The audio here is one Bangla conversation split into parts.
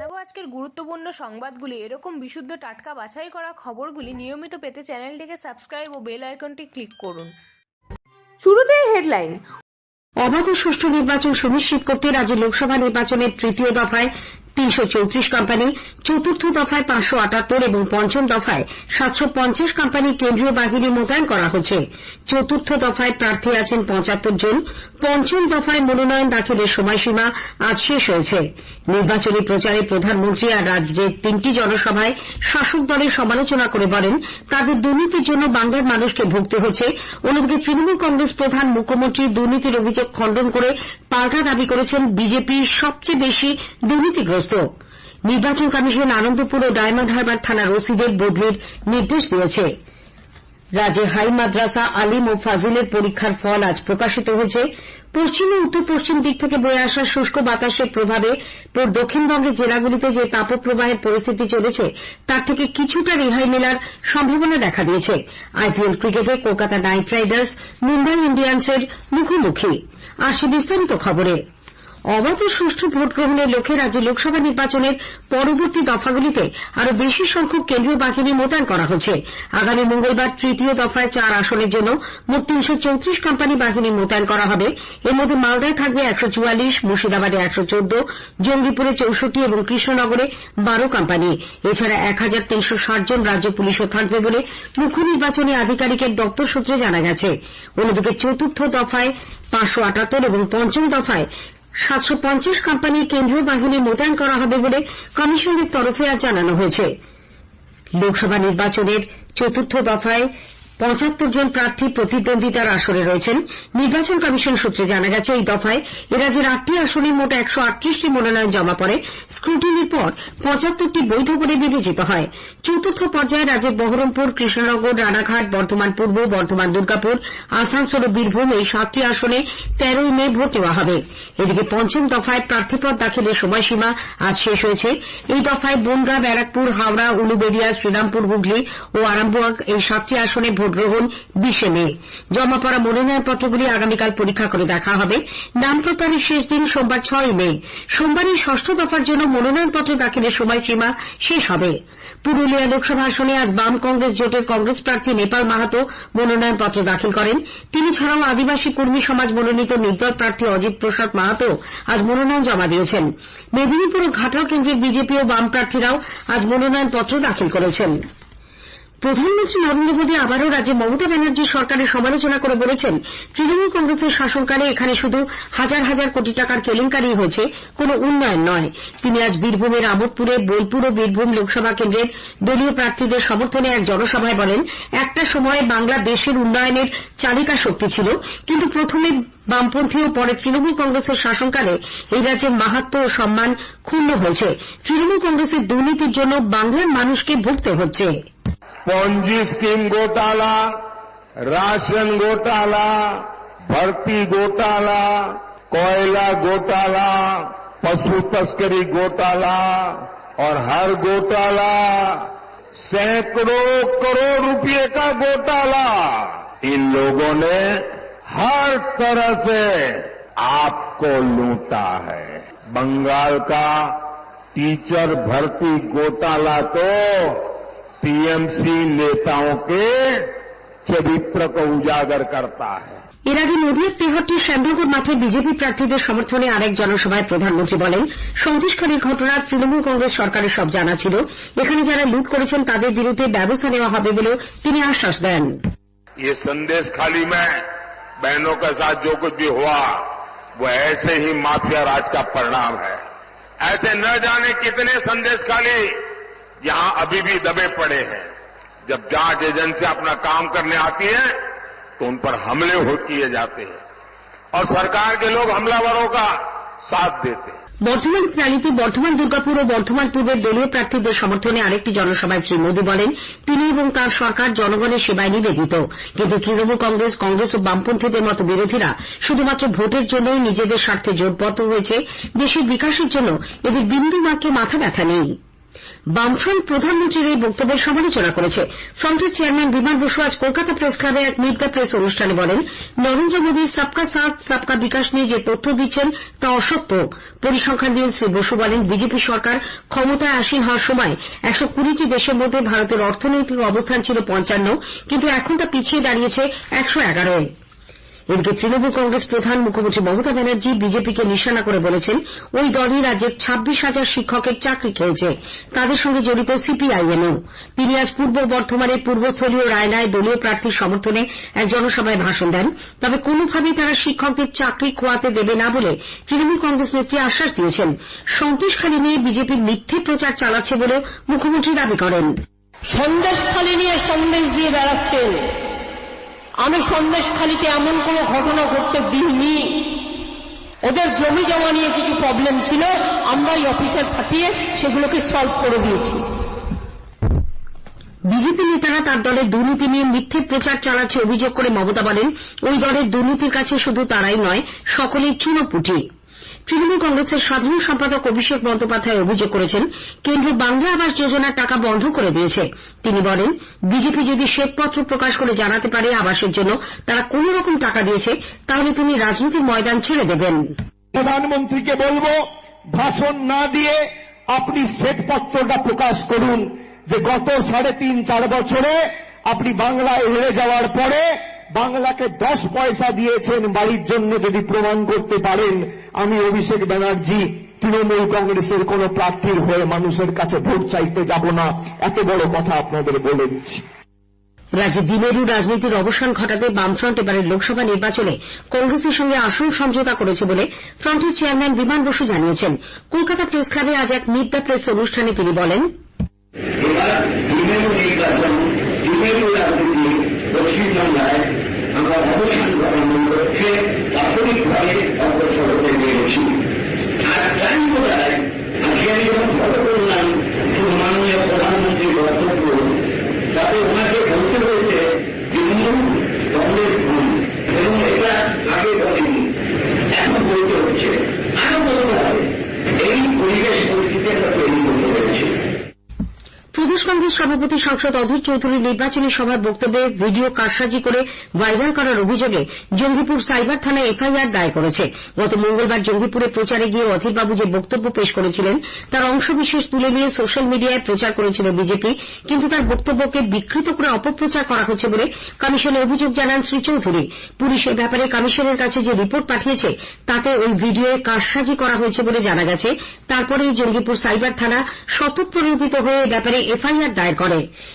জানাব আজকের গুরুত্বপূর্ণ সংবাদগুলি। এরকম বিশুদ্ধ টাটকা বাছাই করা খবরগুলি নিয়মিত পেতে চ্যানেলটিকে সাবস্ক্রাইব ও বেল আইকনটি ক্লিক করুন। শুরুতে হেডলাইন। অবাধ সুষ্ঠু নির্বাচন সুনিশ্চিত করতে রাজ্যে লোকসভা নির্বাচনের তৃতীয় দফায় তিনশো চৌত্রিশ কোম্পানি, চতুর্থ দফায় পাঁচশো আটাত্তর এবং পঞ্চম দফায় সাতশো পঞ্চাশ কোম্পানি কেন্দ্রীয় বাহিনী মোতায়েন করা হচ্ছে। চতুর্থ দফায় প্রার্থী আছেন পঁচাত্তর জন। পঞ্চম দফায় মনোনয়ন দাখিলের সময়সীমা আজ শেষ হয়েছে। নির্বাচনী প্রচারে প্রধানমন্ত্রী আর রাজ্যের তিনটি জনসভায় শাসক দলের সমালোচনা করে বলেন, তাদের দুর্নীতির জন্য বাংলার মানুষকে ভুগতে হচ্ছে। অন্যদিকে তৃণমূল কংগ্রেস প্রধান মুখ্যমন্ত্রী দুর্নীতির অভিযোগ খণ্ডন করে পাল্টা দাবি করেছেন বিজেপি সবচেয়ে বেশি দুর্নীতিগ্রস্ত নির্বাচন কমিশন আনন্দপুর ও ডায়মন্ড হারবার থানার ওসিদের বদলির নির্দেশ দিয়েছে। রাজ্যে হাই মাদ্রাসা, আলিম ও ফাজিলের পরীক্ষার ফল আজ প্রকাশিত হয়েছে। পশ্চিম ও উত্তর পশ্চিম দিক থেকে বয়ে আসা শুষ্ক বাতাসের প্রভাবে পুরো দক্ষিণবঙ্গের জেলাগুলিতে যে তাপপ্রবাহের পরিস্থিতি চলেছে, তার থেকে কিছুটা রেহাই মেলার সম্ভাবনা দেখা দিয়েছে। আইপিএল ক্রিকেটে কলকাতা নাইট রাইডার্স, মুম্বাই ইন্ডিয়ান্সের মুখোমুখি। অবাধ ও সুষ্ঠু ভোট গ্রহণের লক্ষ্যে রাজ্যে লোকসভা নির্বাচনের পরবর্তী দফাগুলিতে আরও বেশি সংখ্যক কেন্দ্রীয় বাহিনী মোতায়েন করা হচ্ছে আগামী মঙ্গলবার তৃতীয় দফায় চার আসনের জন্য মোট তিনশো চৌত্রিশ কোম্পানি বাহিনী মোতায়েন করা হবে। এর মধ্যে মালদায় থাকবে একশো চুয়াল্লিশ, মুর্শিদাবাদে একশো চোদ্দ, জঙ্গিপুরে চৌষট্টি এবং কৃষ্ণনগরে বারো কোম্পানি। এছাড়া এক হাজার তিনশো ষাট জন রাজ্য পুলিশও থাকবে বলে মুখ্য নির্বাচনী আধিকারিকের দপ্তর সূত্রে জানা গেছে। অন্যদিকে চতুর্থ দফায় পাঁচশো আটাত্তর এবং পঞ্চম দফায় সাতশো পঞ্চাশ কোম্পানির কেন্দ্রীয় বাহিনী মোতায়েন করা হবে বলে কমিশনের তরফে আজ জানানো হয়েছে। লোকসভা নির্বাচনের চতুর্থ দফায় পঁচাত্তর জন প্রার্থী প্রতিদ্বন্দ্বিতার আসরে রয়েছেন। নির্বাচন কমিশন সূত্রে জানা গেছে, এই দফায় এরাজ্যের আটটি আসনে মোট একশো আটত্রিশটি মনোনয়ন জমা পড়ে। স্ক্রুটিনির পর পঁচাত্তরটি বৈধ বলে বিবেচিত হয়। চতুর্থ পর্যায়ে রাজ্যের বহরমপুর, কৃষ্ণনগর, রানাঘাট, বর্ধমান পূর্ব, বর্ধমান দুর্গাপুর, আসানসোল ও বীরভূম এই সাতটি আসনে তেরোই মে ভোট নেওয়া হবে। এদিকে পঞ্চম দফায় প্রার্থীপদ দাখিলের সময়সীমা আজ শেষ হয়েছে। এই দফায় বনগাঁ, ব্যারাকপুর, হাওড়া, উলুবেড়িয়া, শ্রীরামপুর, হুগলি ও আরামবাগ এই সাতটি আসনে ভোট গ্রহণ বিশে মে। জমা পড়া মনোনয়নপত্রগুলি আগামীকাল পরীক্ষা করে দেখা হবে। নাম প্রত্যাহারের শেষ দিন সোমবার ছয় মে। সোমবারই ষষ্ঠ দফার জন্য মনোনয়নপত্র দাখিলের সময়সীমা শেষ হবে। পুরুলিয়া লোকসভা আসনে আজ বাম কংগ্রেস জোটের কংগ্রেস প্রার্থী নেপাল মাহাতো মনোনয়নপত্র দাখিল করেন। তিনি ছাড়াও আদিবাসী কর্মী সমাজ মনোনীত নির্দল প্রার্থী অজিত প্রসাদ মাহাতো আজ মনোনয়ন জমা দিয়েছেন। মেদিনীপুর ও ঘাটাল কেন্দ্রের বিজেপি ও বাম প্রার্থীরাও আজ মনোনয়নপত্র দাখিল করেছেন। প্রধানমন্ত্রী নরেন্দ্র মোদী আবারও রাজ্যে মমতা ব্যানার্জির সরকারের সমালোচনা করে বলেছেন, তৃণমূল কংগ্রেসের শাসনকালে এখানে শুধু হাজার হাজার কোটি টাকার কেলেঙ্কারি হয়েছে, কোনো উন্নয়ন নয়। তিনি আজ বীরভূমের আমোদপুরে, বোলপুর ও বীরভূম লোকসভা কেন্দ্রের দলীয় প্রার্থীদের সমর্থনে এক জনসভায় বলেন, একটা সময়ে বাংলা দেশের উন্নয়নের চালিকা শক্তি ছিল, কিন্তু প্রথমে বামপন্থী ও পরে তৃণমূল কংগ্রেসের শাসনকালে এই রাজ্যের মাহাত্ম ও সম্মান ক্ষুণ্ণ হয়েছে। তৃণমূল কংগ্রেসের দুর্নীতির জন্য বাংলার মানুষকে ভুগতে হচ্ছে। पॉन्जी स्कीम घोटाला, राशन घोटाला, भर्ती घोटाला, कोयला घोटाला, पशु तस्करी घोटाला और हर घोटाला, सैकड़ों करोड़ रुपए का घोटाला। इन लोगों ने हर तरह से आपको लूटा है। बंगाल का टीचर भर्ती घोटाला तो टीएमसी नेताओं के चरित्र को उजागर करता है এর আগে নদীয়ার তেহট্টির শ্যামনগর মাঠে বিজেপি প্রার্থীদের সমর্থনে আরেক জনসভায় প্রধানমন্ত্রী বলেন সন্দেশখালীর ঘটনা তৃণমূল কংগ্রেস সরকারের সব জানা ছিল এখানে যারা লুট করেছেন তাদের বিরুদ্ধে ব্যবস্থা নেওয়া হবে বলেও তিনি আশ্বাস দেন ये संदेश खाली में बहनों के साथ जो कुछ भी हुआ वो ऐसे ही माफिया राज का परिणाम है ऐसे न जाने कितने संदेश खाली यहां अभी भी दबे पड़े हैं जब जांच एजेंसी अपना काम करने आती है तो उन पर हमले हो किए जाते हैं और सरकार के लोग हमलावरों का साथ देते हैं বর্ধমান র্যালিতে বর্ধমান দুর্গাপুর ও বর্ধমান পূর্বের দলীয় প্রার্থীদের সমর্থনে আরেকটি জনসভায় শ্রী মোদী বলেন তিনি এবং তার সরকার জনগণের সেবায় নিবেদিত কিন্তু তৃণমূল কংগ্রেস কংগ্রেস ও বামপন্থীদের মতো বিরোধীরা শুধুমাত্র ভোটের জন্যই নিজেদের স্বার্থে জোটবদ্ধ হয়েছে দেশের বিকাশের জন্য এদের বিন্দুমাত্র মাথা ব্যথা নেই বামফ্রন্ট প্রধানমন্ত্রীর এই বক্তব্যের সমালোচনা করেছে। ফ্রন্টের চেয়ারম্যান বিমান বসু আজ কলকাতা প্রেস ক্লাবে এক দ্য প্রেস অনুষ্ঠানে বলেন, নরেন্দ্র মোদী সবকা সাথ, সবকা বিকাশ নিয়ে যে তথ্য দিচ্ছেন তা অসত্য। পরিসংখ্যান দিয়ে শ্রী বসু বলেন, বিজেপি সরকার ক্ষমতায় আসীন হওয়ার সময় একশো কুড়িটি দেশের মধ্যে ভারতের অর্থনৈতিক অবস্থান ছিল পঞ্চান্ন, কিন্তু এখন তা পিছিয়ে দাঁড়িয়েছে একশো এগারোয়। এদিকে তৃণমূল কংগ্রেস প্রধান মুখ্যমন্ত্রী মমতা ব্যানার্জি বিজেপিকে নিশানা করে বলেছেন, ওই দলই রাজ্যের ছাব্বিশ হাজার শিক্ষকের চাকরি খেয়েছে। তাদের সঙ্গে জড়িত সিপিআইএমও। তিনি আজ পূর্ব বর্ধমানের পূর্বস্থলীয় রায়নায় দলীয় প্রার্থীর সমর্থনে এক জনসভায় ভাষণ দেন। তবে কোনোভাবেই তারা শিক্ষকদের চাকরি খোয়াতে দেবে না বলে তৃণমূল কংগ্রেস নেত্রী আশ্বাস দিয়েছেন। সন্দেশখালী নিয়ে বিজেপির মিথ্যে প্রচার চালাচ্ছে বলেও মুখ্যমন্ত্রী দাবি করেন। সন্দেশখালী নিয়ে সন্দেশ দিয়ে বেড়াচ্ছেন। আমি সন্দেশখালীতে এমন কোনো ঘটনা ঘটতে দিইনি। ওদের জমি জমা নিয়ে কিছু প্রবলেম ছিল আমরা এই অফিসার পাঠিয়ে সেগুলোকে সলভ করে দিয়েছি। বিজেপি নেতারা তার দলের দুর্নীতি নিয়ে মিথ্যে প্রচার চালাচ্ছে অভিযোগ করে মমতা বলেন ওই দলের দুর্নীতির কাছে শুধু তারাই নয়, সকলেই চুনোপুটি তৃণমূল কংগ্রেসের সাধারণ সম্পাদক অভিষেক বন্দ্যোপাধ্যায় অভিযোগ করেছেন, কেন্দ্র বাংলা আবাস যোজনার টাকা বন্ধ করে দিয়েছে। তিনি বলেন, বিজেপি যদি শ্বেতপত্র প্রকাশ করে জানাতে পারে আবাসের জন্য, তারা কোন রকম টাকা দিয়েছে, তাহলে তিনি রাজনীতির ময়দান ছেড়ে দেবেন। প্রধানমন্ত্রীকে বলব, ভাষণ না দিয়ে আপনি শ্বেতপত্রটা প্রকাশ করুন যে গত সাড়ে তিন, চার বছরে আপনি বাংলায় হেরে যাওয়ার পরে বাংলাকে দশ পয়সা দিয়েছেন বাড়ির জন্য যদি প্রমাণ করতে পারেন আমি অভিষেক ব্যানার্জি তৃণমূল কংগ্রেসের কোন প্রার্থীর হয়ে মানুষের কাছে ভোট চাইতে যাব না। এত বড় কথা আপনাদের বলে দিচ্ছি। রাজ্যে দিনেরু রাজনীতির অবসান ঘটাতে বামফ্রন্ট এবারের লোকসভা নির্বাচনে কংগ্রেসের সঙ্গে আসন সমঝোতা করেছে বলে ফ্রন্টের চেয়ারম্যান বিমান বসু জানিয়েছেন। কলকাতা প্রেস ক্লাবে আজ এক মিড দ্য প্রেস অনুষ্ঠানে তিনি বলেন পশ্চিমবাংলায় আমরা অবসান ঘটানোর লক্ষ্যে প্রাথমিকভাবে অগ্রসর হতে পেরেছি আর তাই বোধ হয় আজকে আমি যখন ফলো করলাম মাননীয় প্রধানমন্ত্রীর বক্তব্য তাতে ওনাকে বলতে হয়েছে তৃণমূল কংগ্রেস ভুল এবং এটা আগে বলেনি এখন বলতে হচ্ছে আরও বলতে হবে এই পরিবেশ পরিস্থিতি আমরা তৈরি করতে পেরেছি প্রদেশ কংগ্রেস সভাপতি সাংসদ অধীর চৌধুরীর নির্বাচনী সভার বক্তব্যে ভিডিও কারসাজি করে ভাইরাল করার অভিযোগে জঙ্গিপুর সাইবার থানায় এফআইআর দায়ের করেছে। গত মঙ্গলবার জঙ্গিপুরে প্রচারে গিয়ে অধীরবাবু যে বক্তব্য পেশ করেছিলেন, তার অংশবিশেষ তুলে নিয়ে সোশ্যাল মিডিয়ায় প্রচার করেছিল বিজেপি, কিন্তু তার বক্তব্যকে বিকৃত করে অপপ্রচার করা হচ্ছে বলে কমিশনে অভিযোগ জানান শ্রী চৌধুরী। পুলিশ এ ব্যাপারে কমিশনের কাছে যে রিপোর্ট পাঠিয়েছে, তাতে ওই ভিডিওয়ে কারসাজি করা হয়েছে বলে জানা গেছে। তারপরেই জঙ্গিপুর সাইবার থানা স্বতঃপ্রণোদিত হয়ে এ ব্যাপারে এফআইআর দায়ের করে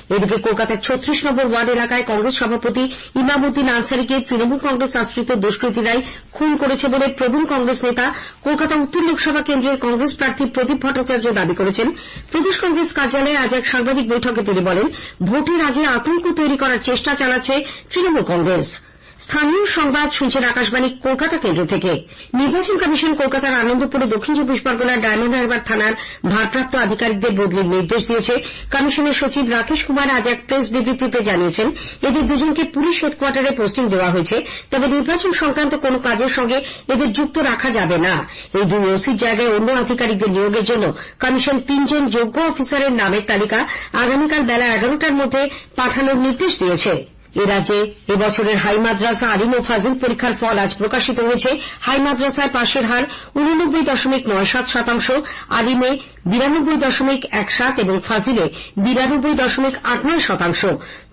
এদিকে কলকাতার ছত্রিশ নম্বর ওয়ার্ড এলাকায় কংগ্রেস সভাপতি ইমামুদ্দিন আনসারিকে তৃণমূল কংগ্রেস আশ্রিত দুষ্কৃতীরাই খুন করেছে বলে প্রবীণ কংগ্রেস নেতা কলকাতা উত্তর লোকসভা কেন্দ্রের কংগ্রেস প্রার্থী প্রদীপ ভট্টাচার্য দাবি করেছেন। প্রদেশ কংগ্রেস কার্যালয়ে আজ এক সাংবাদিক বৈঠকে তিনি বলেন, ভোটের আগে আতঙ্ক তৈরি করার চেষ্টা চালাচ্ছে তৃণমূল কংগ্রেস। স্থানীয় সংবাদ শুনছেন আকাশবাণী কলকাতা কেন্দ্র থেকে। নির্বাচন কমিশন কলকাতার আনন্দপুরে দক্ষিণ চব্বিশ পরগনার ডায়মন্ড হারবার থানার ভারপ্রাপ্ত আধিকারিকদের বদলির নির্দেশ দিয়েছে। কমিশনের সচিব রাকেশ কুমার আজ এক প্রেস বিবৃতিতে জানিয়েছেন, এদের দুজনকে পুলিশ হেডকোয়ার্টারে পোস্টিং দেওয়া হয়েছে। তবে নির্বাচন সংক্রান্ত কোনো কাজের সঙ্গে এদের যুক্ত রাখা যাবে না। এই দুই ওসির জায়গায় অন্য আধিকারিকদের নিয়োগের জন্য কমিশন তিনজন যোগ্য অফিসারের নামের তালিকা আগামীকাল বেলা এগারোটার মধ্যে পাঠানোর নির্দেশ দিয়েছে। এ রাজ্যে এবছরের হাই মাদ্রাসা আলিম ও ফাজিল পরীক্ষার ফল আজ প্রকাশিত হয়েছে। হাই মাদ্রাসায় পাশের হার উননব্বই দশমিক নয় সাত শতাংশ, আলিমে বিরানব্বই দশমিক এক সাত এবং ফাজিলে বিরানব্বই দশমিক আট নয় শতাংশ।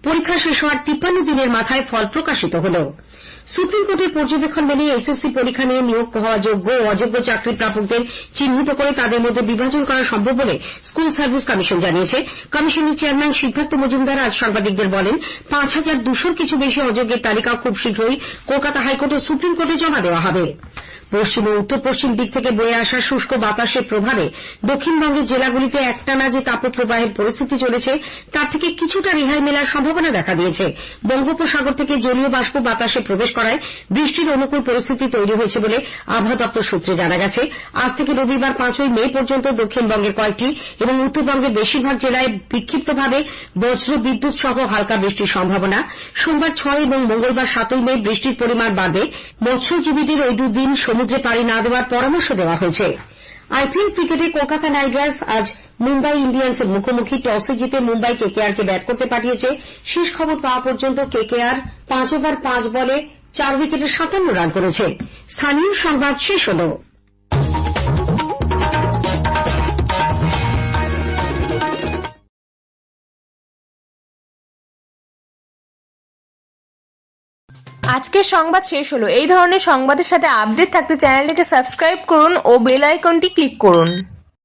পরীক্ষা শেষ হওয়ার তিপ্পান্ন দিনের মাথায় ফল প্রকাশিত হল। সুপ্রিম কোর্টের পর্যবেক্ষণ মেনে এসএসসি পরীক্ষা নিয়ে নিয়োগ হওয়া যোগ্য ও অযোগ্য চাকরি প্রাপকদের চিহ্নিত করে তাদের মধ্যে বিভাজন করা সম্ভব বলে স্কুল সার্ভিস কমিশন জানিয়েছে। কমিশনের চেয়ারম্যান সিদ্ধার্থ মজুমদার আজ সাংবাদিকদের বলেন, পাঁচ হাজার দুশোর কিছু বেশি অযোগ্যের তালিকা খুব শীঘ্রই কলকাতা হাইকোর্ট ও সুপ্রিম কোর্টে জমা দেওয়া হবে। পশ্চিম ও উত্তর পশ্চিম দিক থেকে বয়ে আসা শুষ্ক বাতাসের প্রভাবে দক্ষিণবঙ্গের জেলাগুলিতে একটানা যে তাপপ্রবাহের পরিস্থিতি চলেছে, তার থেকে কিছুটা রেহাই মেলার সম্ভাবনা দেখা দিয়েছে। বঙ্গোপসাগর থেকে জলীয় বাষ্প বাতাসে প্রবেশ করায় বৃষ্টির অনুকূল পরিস্থিতি তৈরি হয়েছে বলে আবহাওয়া দপ্তর সূত্রে জানা গেছে। আজ থেকে রবিবার পাঁচই মে পর্যন্ত দক্ষিণবঙ্গের কয়েকটি এবং উত্তরবঙ্গের বেশিরভাগ জেলায় বিক্ষিপ্তভাবে বজ্র বিদ্যুৎ সহ হালকা বৃষ্টির সম্ভাবনা। সোমবার ছয় এবং মঙ্গলবার সাতই মে বৃষ্টির পরিমাণ বাড়বে। মৎস্যজীবীদের ওই দুদিন সমুদ্রে পাড়ি না দেওয়ার পরামর্শ দেওয়া হয়েছে। আইপিএল ক্রিকেটে কলকাতা নাইট রাইডার্স আজ মুম্বাই ইন্ডিয়ান্সের মুখোমুখি টসে জিতে মুম্বাই কেকেআর কে ব্যাট করতে পাঠিয়েছে। শেষ খবর পাওয়া পর্যন্ত কেকেআর পাঁচ ওভার পাঁচ বলে চার উইকেটে সাতান্ন রান করেছে। স্থানীয় সংবাদ শেষ হলো। আজকের সংবাদ শেষ হলো। এই ধরনের সংবাদের সাথে আপডেট থাকতে চ্যানেলটিকে সাবস্ক্রাইব করুন ও বেল আইকনটি ক্লিক করুন।